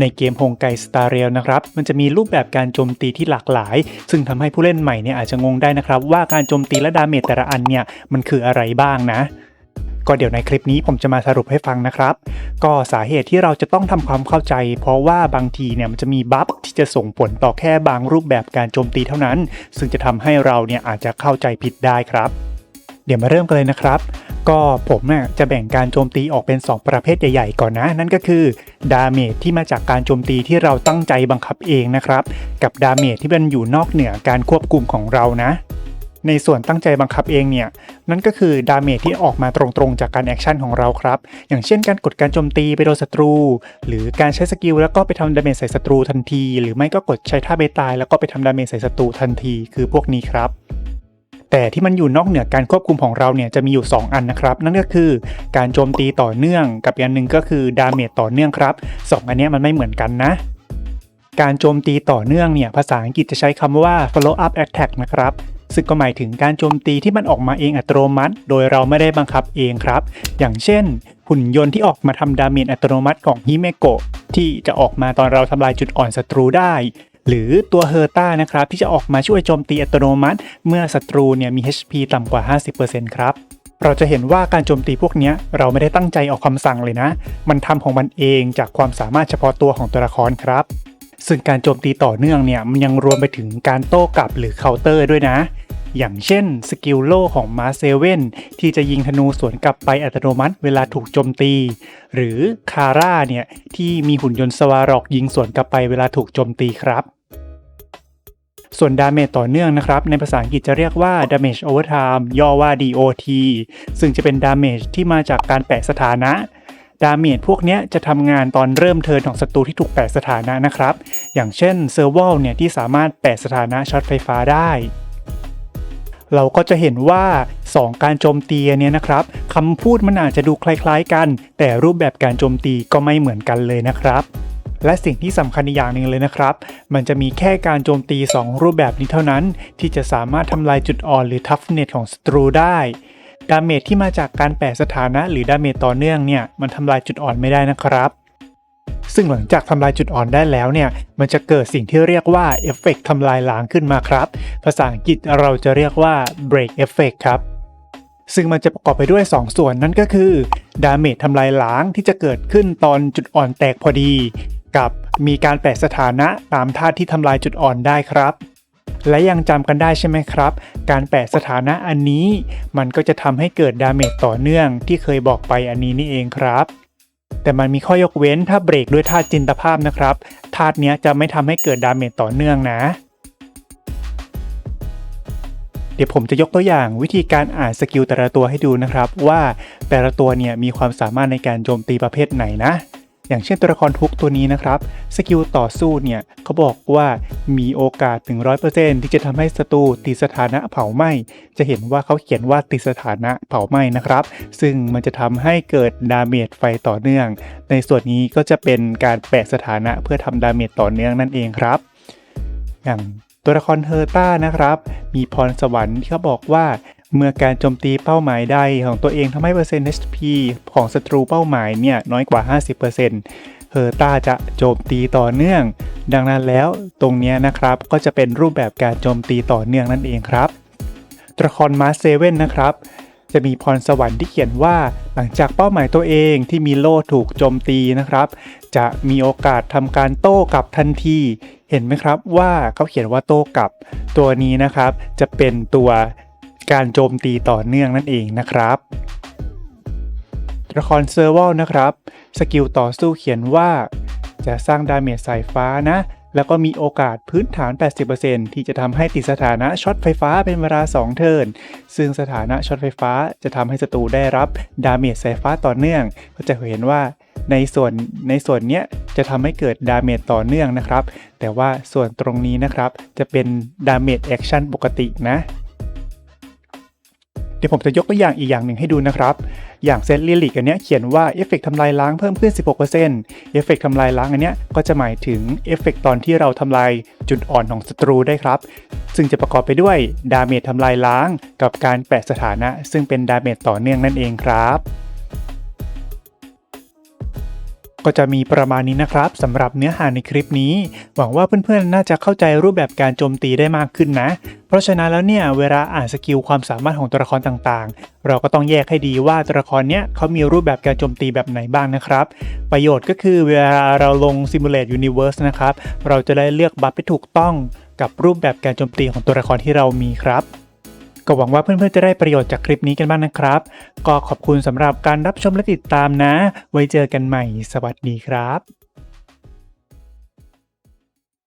ในเกมฮงไกสตาร์เรียลนะครับ มันจะมีรูปแบบการโจมตีที่หลากหลาย ซึ่งทำให้ผู้เล่นใหม่เนี่ยอาจจะงงได้นะครับ ว่าการโจมตีและดาเมจแต่ละอันเนี่ยมันคืออะไรบ้างนะก็เดี๋ยวในคลิปนี้ผมจะมาสรุปให้ฟังนะครับ ก็สาเหตุที่เราจะต้องทำความเข้าใจ เพราะว่าบางทีเนี่ยมันจะมีบัฟที่จะส่งผลต่อแค่บางรูปแบบการโจมตีเท่านั้น ซึ่งจะทำให้เราเนี่ยอาจจะเข้าใจผิดได้ครับ เดี๋ยวมาเริ่มกันเลยนะครับ ก็ผมเนี่ยจะแบ่งการโจมตีออกเป็น 2 ประเภทใหญ่ๆก่อนนะ นั่นก็คือดาเมจที่มาจากการโจมตีที่เราตั้งใจบังคับเองนะครับ กับดาเมจที่มันอยู่นอกเหนือการควบคุมของเรานะ ในส่วนตั้งใจบังคับเองเนี่ย นั่นก็คือดาเมจที่ออกมาตรงๆจากการแอคชั่นของเราครับ อย่างเช่นการกดการโจมตีไปโดนศัตรู หรือการใช้สกิลแล้วก็ไปทำดาเมจใส่ศัตรูทันที หรือไม่ก็กดใช้ท่าเบตายแล้วก็ไปทำดาเมจใส่ศัตรูทันที คือพวกนี้ครับ แต่ที่มันอยู่นอกเหนือการควบคุมของเราเนี่ยจะมีอยู่ 2 อันนะครับ นั่นก็คือการโจมตีต่อเนื่องกับอีกอันหนึ่งก็คือดาเมจต่อเนื่องครับสองอันนี้มันไม่เหมือนกันนะการโจมตีต่อเนื่องเนี่ยภาษาอังกฤษจะใช้คำว่า follow up attack นะครับ ซึ่งก็หมายถึงการโจมตีที่มันออกมาเองอัตโนมัติ โดยเราไม่ได้บังคับเองครับ อย่างเช่น หุ่นยนต์ที่ออกมาทำดาเมจอัตโนมัติของฮิเมโกะที่จะออกมาตอนเราทำลายจุดอ่อนศัตรูได้ หรือตัวเฮอร์ต้านะครับที่จะออกมาช่วยโจมตีอัตโนมัติ เมื่อศัตรูเนี่ยมี HP ต่ำกว่า 50%ครับเราจะเห็นว่าการโจมตีพวกนี้เราไม่ได้ตั้งใจออกคำสั่งเลยนะ มันทำของมันเองจากความสามารถเฉพาะตัวของตัวละครครับ ซึ่งการโจมตีต่อเนื่องเนี่ยมันยังรวมไปถึงการโต้กลับหรือเคาน์เตอร์ด้วยนะ อย่างเช่นสกิลโล่ของมาเซเว่นที่จะยิงธนูสวนกลับไปอัตโนมัติเวลาถูกโจมตี หรือคาร่าเนี่ยที่มีหุ่นยนต์สวารอกยิงสวนกลับไปเวลาถูกโจมตีครับส่วนดาเมจต่อเนื่องนะครับ ในภาษาอังกฤษจะเรียกว่า damage over time ย่อว่า DOT ซึ่งจะเป็นดาเมจที่มาจากการแปะสถานะ ดาเมจพวกนี้จะทำงานตอนเริ่มเทิร์นของศัตรูที่ถูกแปะสถานะนะครับ อย่างเช่นเซอร์วอลเนี่ยที่สามารถแปะสถานะช็อตไฟฟ้าได้ เราก็จะเห็นว่า 2 การโจมตีเนี่ยนะครับคำพูดมันอาจจะดูคล้ายๆกัน แต่รูปแบบการโจมตีก็ไม่เหมือนกันเลยนะครับและสิ่งที่สำคัญอีกอย่างหนึ่งเลยนะครับ มันจะมีแค่การโจมตี 2 รูปแบบนี้เท่านั้น ที่จะสามารถทำลายจุดอ่อนหรือทัฟเน็ตของศัตรูได้ ดาเมจที่มาจากการแปะสถานะ หรือดาเมจต่อเนื่องเนี่ย มันทำลายจุดอ่อนไม่ได้นะครับ ซึ่งหลังจากทำลายจุดอ่อนได้แล้วเนี่ย มันจะเกิดสิ่งที่เรียกว่าเอฟเฟกต์ทำลายล้างขึ้นมาครับ ภาษาอังกฤษเราจะเรียกว่า break effect ครับ ซึ่งมันจะประกอบไปด้วย 2 ส่วนนั่นก็คือดาเมจทำลายล้างที่จะเกิดขึ้นตอนจุดอ่อนแตกพอดี กับมีการแปะสถานะตามท่าที่ทำลายจุดอ่อนได้ครับและยังจำกันได้ใช่ไหมครับ การแปะสถานะอันนี้ มันก็จะทำให้เกิดดาเมจต่อเนื่องที่เคยบอกไปอันนี้นี่เองครับ แต่มันมีข้อยกเว้นถ้าเบรกด้วยธาตุจินตภาพนะครับธาตุนี้จะไม่ทำให้เกิดดาเมจต่อเนื่องนะ เดี๋ยวผมจะยกตัวอย่างวิธีการอ่านสกิลแต่ละตัวให้ดูนะครับ ว่าแต่ละตัวเนี่ยมีความสามารถในการโจมตีประเภทไหนนะ อย่างเช่นตัวละครทุกตัวนี้นะครับ สกิลต่อสู้เนี่ยเขาบอกว่ามีโอกาสถึง 100%ที่จะทำให้ศัตรูติดสถานะเผาไหม้ จะเห็นว่าเขาเขียนว่าติดสถานะเผาไหม้นะครับ ซึ่งมันจะทำให้เกิดดาเมจไฟต่อเนื่อง ในส่วนนี้ก็จะเป็นการแปะสถานะเพื่อทำดาเมจต่อเนื่องนั่นเองครับ อย่างตัวละครเฮอร์ต้านะครับ มีพรสวรรค์ที่เขาบอกว่า เมื่อการโจมตีเป้าหมายใดของตัวเองทำให้เปอร์เซ็นต์ HP ของศัตรูเป้าหมายเนี่ยน้อยกว่า 50%เฮอร์ต้าจะโจมตีต่อเนื่อง ดังนั้นแล้วตรงนี้นะครับก็จะเป็นรูปแบบการโจมตีต่อเนื่องนั่นเองครับตัวละครมาสเซเว่นนะครับจะมีพรสวรรค์ที่เขียนว่า หลังจากเป้าหมายตัวเองที่มีโล่ถูกโจมตีนะครับ จะมีโอกาสทำการโต้กลับทันที เห็นไหมครับว่าเขาเขียนว่าโต้กลับ ตัวนี้นะครับจะเป็นตัว การโจมตีต่อเนื่องนั่นเองนะครับละครเซอร์วลนะครับ สกิลต่อสู้เขียนว่า จะสร้างดาเมจสายฟ้านะ แล้วก็มีโอกาสพื้นฐาน 80%ที่จะทำให้ติดสถานะช็อตไฟฟ้าเป็นเวลา 2 เทิร์น ซึ่งสถานะช็อตไฟฟ้าจะทำให้ศัตรูได้รับดาเมจสายฟ้าต่อเนื่อง ก็จะเห็นว่าในส่วนในส่วนเนี้ยจะทำให้เกิดดาเมจต่อเนื่องนะครับ แต่ว่าส่วนตรงนี้นะครับจะเป็นดาเมจแอคชั่นปกตินะ ดี๋ยวผมจะยกตัวอย่างอีกอย่างหนึ่งให้ดูนะครับ อย่างเซตลิลิกอันเนี้ยเขียนว่าเอฟเฟกทำลายล้างเพิ่มขึ้น 16%เอฟเฟกทำลายล้างอันเนี้ยก็จะหมายถึงเอฟเฟกตอนที่เราทำลายจุดอ่อนของศัตรูได้ครับ ซึ่งจะประกอบไปด้วยดาเมจทำลายล้าง กับการแปะสถานะ ซึ่งเป็นดาเมจต่อเนื่องนั่นเองครับ ก็จะมีประมาณนี้นะครับสำหรับเนื้อหาในคลิปนี้ หวังว่าเพื่อนๆ น่าจะเข้าใจรูปแบบการโจมตีได้มากขึ้นนะ เพราะฉะนั้นแล้วเนี่ยเวลาอ่านสกิลความสามารถของตัวละครต่างๆ เราก็ต้องแยกให้ดีว่าตัวละครเนี้ยเขามีรูปแบบการโจมตีแบบไหนบ้างนะครับ ประโยชน์ก็คือเวลาเราลง Simulate Universe นะครับ เราจะได้เลือกบัฟที่ถูกต้องกับรูปแบบการโจมตีของตัวละครที่เรามีครับ ก็หวังว่าเพื่อนๆจะได้ประโยชน์จากคลิปนี้กันบ้างนะครับ ก็ขอบคุณสำหรับการรับชมและติดตามนะ ไว้เจอกันใหม่ สวัสดีครับ